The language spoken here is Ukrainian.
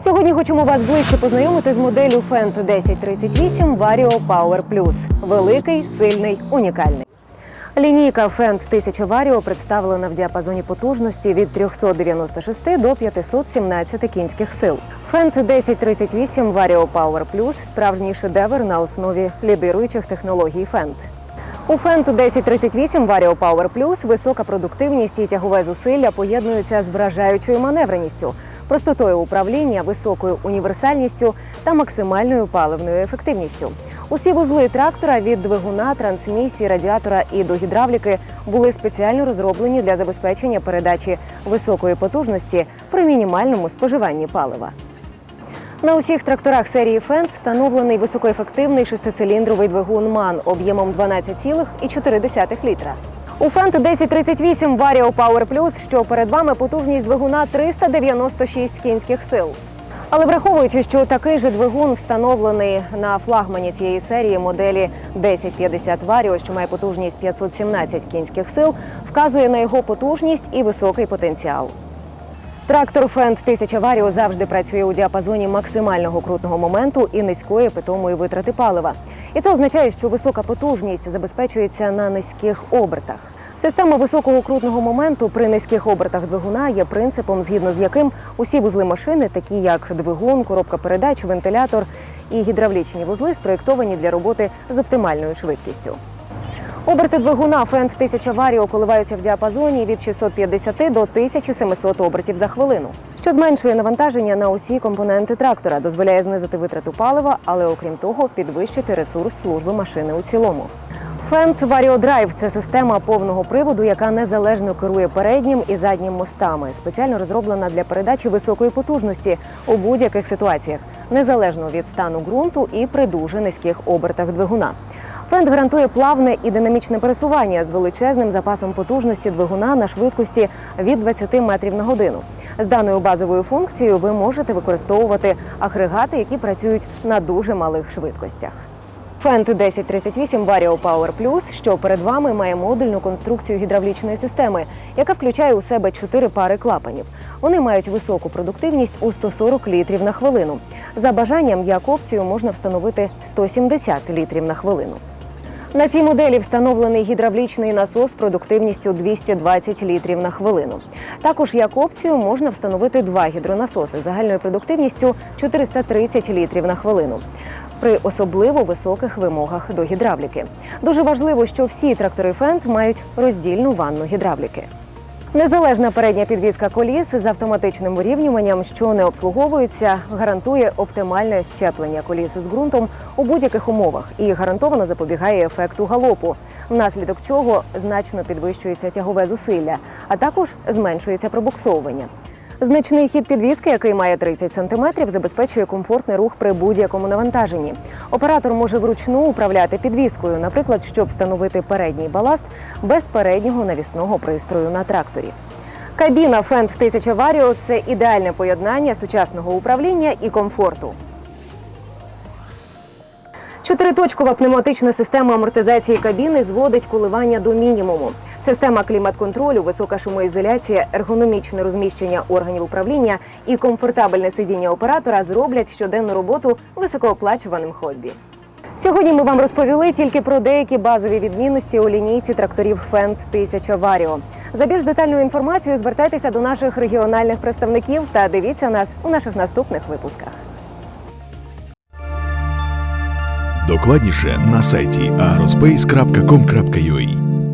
Сьогодні хочемо вас ближче познайомити з моделлю Fendt 1038 Vario Power Plus. Великий, сильний, унікальний. Лінійка Fendt 1000 Vario представлена в діапазоні потужності від 396 до 517 кінських сил. Fendt 1038 Vario Power Plus – справжній шедевр на основі лідируючих технологій Fendt. У Fendt 1038 Vario Power Plus висока продуктивність і тягове зусилля поєднуються з вражаючою маневреністю, простотою управління, високою універсальністю та максимальною паливною ефективністю. Усі вузли трактора від двигуна, трансмісії, радіатора і до гідравліки були спеціально розроблені для забезпечення передачі високої потужності при мінімальному споживанні палива. На усіх тракторах серії Fendt встановлений високоефективний шестициліндровий двигун МАН об'ємом 12,4 літра. У Fendt 1038 Vario Power Plus, що перед вами потужність двигуна 396 кінських сил. Але враховуючи, що такий же двигун встановлений на флагмані цієї серії моделі 1050 Vario, що має потужність 517 кінських сил, вказує на його потужність і високий потенціал. Трактор Fendt 1000 Vario завжди працює у діапазоні максимального крутного моменту і низької питомої витрати палива. І це означає, що висока потужність забезпечується на низьких обертах. Система високого крутного моменту при низьких обертах двигуна є принципом, згідно з яким усі вузли машини, такі як двигун, коробка передач, вентилятор і гідравлічні вузли, спроєктовані для роботи з оптимальною швидкістю. Оберти двигуна Fendt 1000 Vario коливаються в діапазоні від 650 до 1700 обертів за хвилину, що зменшує навантаження на усі компоненти трактора, дозволяє знизити витрату палива, але окрім того, підвищити ресурс служби машини у цілому. Vario Drive – це система повного приводу, яка незалежно керує переднім і заднім мостами, спеціально розроблена для передачі високої потужності у будь-яких ситуаціях, незалежно від стану ґрунту і при дуже низьких обертах двигуна. Фенд гарантує плавне і динамічне пересування з величезним запасом потужності двигуна на швидкості від 20 метрів на годину. З даною базовою функцією ви можете використовувати агрегати, які працюють на дуже малих швидкостях. Fendt 1038 Vario Power Plus, що перед вами має модульну конструкцію гідравлічної системи, яка включає у себе чотири пари клапанів. Вони мають високу продуктивність у 140 літрів на хвилину. За бажанням, як опцію можна встановити 170 літрів на хвилину. На цій моделі встановлений гідравлічний насос продуктивністю 220 літрів на хвилину. Також як опцію можна встановити два гідронасоси загальною продуктивністю 430 літрів на хвилину. При особливо високих вимогах до гідравліки. Дуже важливо, що всі трактори фент мають роздільну ванну гідравліки. Незалежна передня підвізка коліс з автоматичним вирівнюванням, що не обслуговується, гарантує оптимальне щеплення коліс з ґрунтом у будь-яких умовах і гарантовано запобігає ефекту галопу, внаслідок чого значно підвищується тягове зусилля, а також зменшується пробуксовування. Значний хід підвіски, який має 30 см, забезпечує комфортний рух при будь-якому навантаженні. Оператор може вручну управляти підвіскою, наприклад, щоб встановити передній баласт без переднього навісного пристрою на тракторі. Кабіна Fendt 1000 Vario – це ідеальне поєднання сучасного управління і комфорту. Чотириточкова пневматична система амортизації кабіни зводить коливання до мінімуму. Система клімат-контролю, висока шумоізоляція, ергономічне розміщення органів управління і комфортабельне сидіння оператора зроблять щоденну роботу високооплачуваним хобі. Сьогодні ми вам розповіли тільки про деякі базові відмінності у лінійці тракторів Fendt 1000 Vario. За більш детальною інформацією звертайтеся до наших регіональних представників та дивіться нас у наших наступних випусках. Докладніше на сайті aerospace.com.ua